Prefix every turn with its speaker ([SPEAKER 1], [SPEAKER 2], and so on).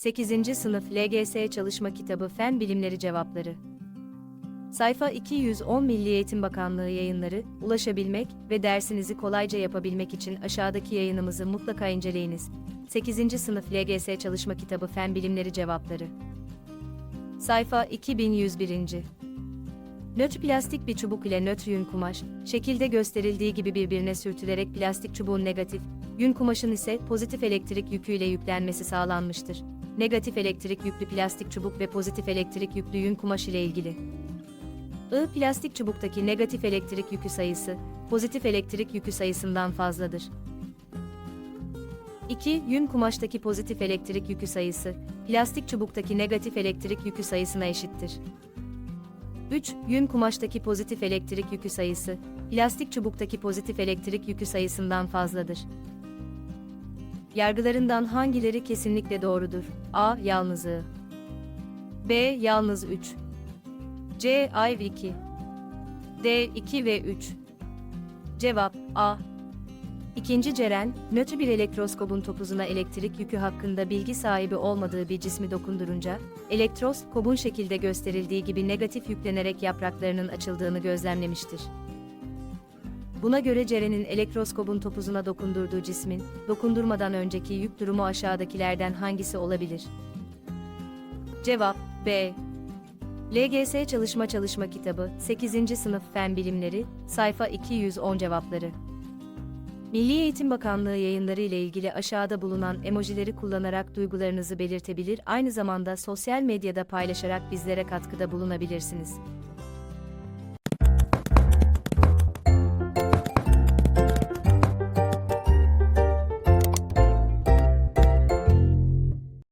[SPEAKER 1] 8. Sınıf LGS Çalışma Kitabı Fen Bilimleri Cevapları Sayfa 210 Milli Eğitim Bakanlığı yayınları, ulaşabilmek ve dersinizi kolayca yapabilmek için aşağıdaki yayınımızı mutlaka inceleyiniz. 8. Sınıf LGS Çalışma Kitabı Fen Bilimleri Cevapları Sayfa 2101. Nötr plastik bir çubuk ile nötr yün kumaş, şekilde gösterildiği gibi birbirine sürtülerek plastik çubuğun negatif, yün kumaşın ise pozitif elektrik yüküyle yüklenmesi sağlanmıştır. Negatif elektrik yüklü plastik çubuk ve pozitif elektrik yüklü yün kumaş ile ilgili. I plastik çubuktaki negatif elektrik yükü sayısı, pozitif elektrik yükü sayısından fazladır. 2. Yün kumaştaki pozitif elektrik yükü sayısı, plastik çubuktaki negatif elektrik yükü sayısına eşittir. 3. Yün kumaştaki pozitif elektrik yükü sayısı, plastik çubuktaki pozitif elektrik yükü sayısından fazladır. Yargılarından hangileri kesinlikle doğrudur? A. Yalnız I. B. Yalnız 3. C. Ay 2. D. 2 ve 3. Cevap A. İkinci Ceren, nötr bir elektroskobun topuzuna elektrik yükü hakkında bilgi sahibi olmadığı bir cismi dokundurunca, elektroskobun şekilde gösterildiği gibi negatif yüklenerek yapraklarının açıldığını gözlemlemiştir. Buna göre Ceren'in elektroskobun topuzuna dokundurduğu cismin, dokundurmadan önceki yük durumu aşağıdakilerden hangisi olabilir? Cevap B. LGS Çalışma Çalışma Kitabı, 8. Sınıf Fen Bilimleri, sayfa 210 cevapları. Milli Eğitim Bakanlığı yayınları ile ilgili aşağıda bulunan emojileri kullanarak duygularınızı belirtebilir, aynı zamanda sosyal medyada paylaşarak bizlere katkıda bulunabilirsiniz.